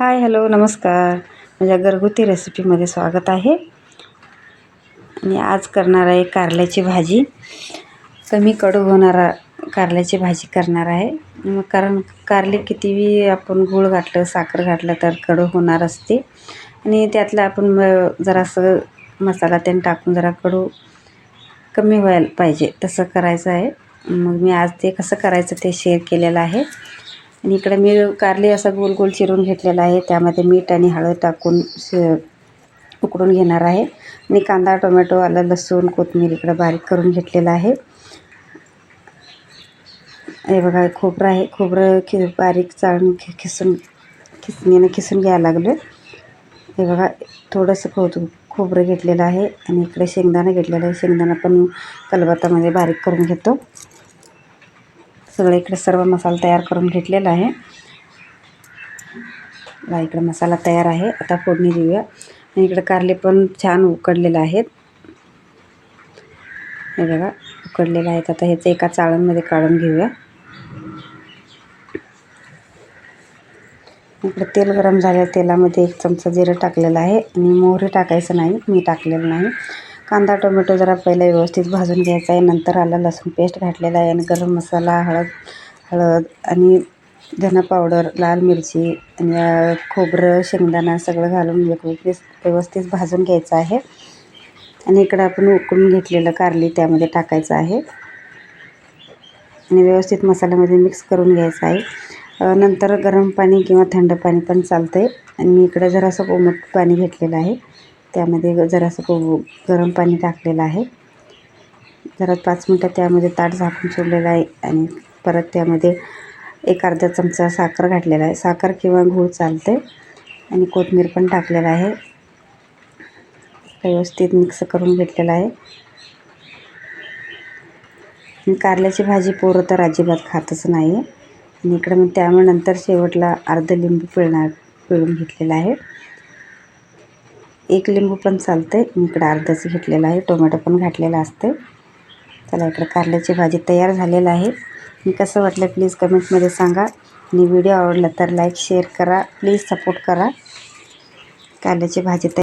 Hi hello नमस्कार. माझ्या घरगुती रेसिपीमध्ये स्वागत आहे. आणि आज करणार आहे कारल्याची भाजी. कमी कडू होणारा कारल्याची भाजी करणार आहे. मग कारण कारले कितीही आपण गूळ घातलं साखर घातलं तर कडू होणार असते. आणि त्यातलं आपण जरासं मसाला त्यानं टाकून जरा कडू कमी व्हायला पाहिजे तसं करायचं आहे. मग मी आज ते कसं करायचं ते शेअर केलेलं आहे. आणि इकडे मी कारले असा गोल गोल चिरून घेतलेला आहे. त्यामध्ये मीठ आणि हळद टाकून शे उकडून घेणार आहे. आणि कांदा टोमॅटो आलं लसूण कोथिंबीर इकडं बारीक करून घेतलेलं आहे. हे बघा खोबरं आहे. खोबरं खि बारीक चाळून खि खिसून खिसणीनं खिसून घ्यायला लागलं. हे बघा थोडंसं खो खोबरं घेतलेलं आहे. आणि इकडे शेंगदाणा घेतलेलं आहे. शेंगदाणा पण कलबत्तामध्ये बारीक करून घेतो. सगळं इकडे सर्व मसाला तयार करून घेतलेला आहे. बघा इकडे मसाला तयार आहे. आता फोडणी देऊया. आणि इकडे कारले पण छान उकडलेले आहेत. हे बघा उकडलेलं आहेत. आता ह्याचं एका चाळणमध्ये काढून घेऊया. इकडे तेल गरम झालं तेलामध्ये एक चमचा जिरं टाकलेलं आहे. आणि मोहरी टाकायचं नाही. मी टाकलेलं नाही. कांदा टोमॅटो जरा पहिला व्यवस्थित भाजून घ्यायचा आहे. नंतर आलं लसूण पेस्ट घातलेला आहे आणि गरम मसाला हळद हळद आणि धना पावडर लाल मिरची आणि खोबरं शेंगदाणा सगळं घालून व्यवस्थित व्यवस्थित भाजून घ्यायचं आहे. आणि इकडं आपण उकळून घेतलेलं कारली त्यामध्ये टाकायचं आहे. आणि व्यवस्थित मसाल्यामध्ये मिक्स करून घ्यायचं आहे. नंतर गरम पाणी किंवा थंड पाणी पण चालतं आहे आणि मी इकडं जरासं कोमट पाणी घेतलेलं आहे. त्यामध्ये जरासं को गरम पाणी टाकलेलं आहे. जरा पाच मिनटं त्यामध्ये ताट झाकून सोडलेलं आहे आणि परत त्यामध्ये एक अर्धा चमचा साखर घातलेला आहे. साखर किंवा गूळ चालते आणि कोथमीर पण टाकलेलं आहे. व्यवस्थित मिक्स करून घेतलेलं आहे. कारल्याची भाजी पोरं तर अजिबात खातच नाही आहे आणि इकडं मग त्यामुळे नंतर शेवटला अर्धं लिंबू पिळणार पिळून घेतलेलं आहे. एक लिंबू पण चालतं आहे मी इकडं अर्धच घेतलेलं आहे. टोमॅटो पण घातलेलं असते चला इकडं कारल्याची भाजी तयार झालेलं आहे. मी कसं वाटलं प्लीज कमेंटमध्ये सांगा. आणि व्हिडिओ आवडला तर लाईक शेअर करा. प्लीज सपोर्ट करा. कारल्याची भाजी तयार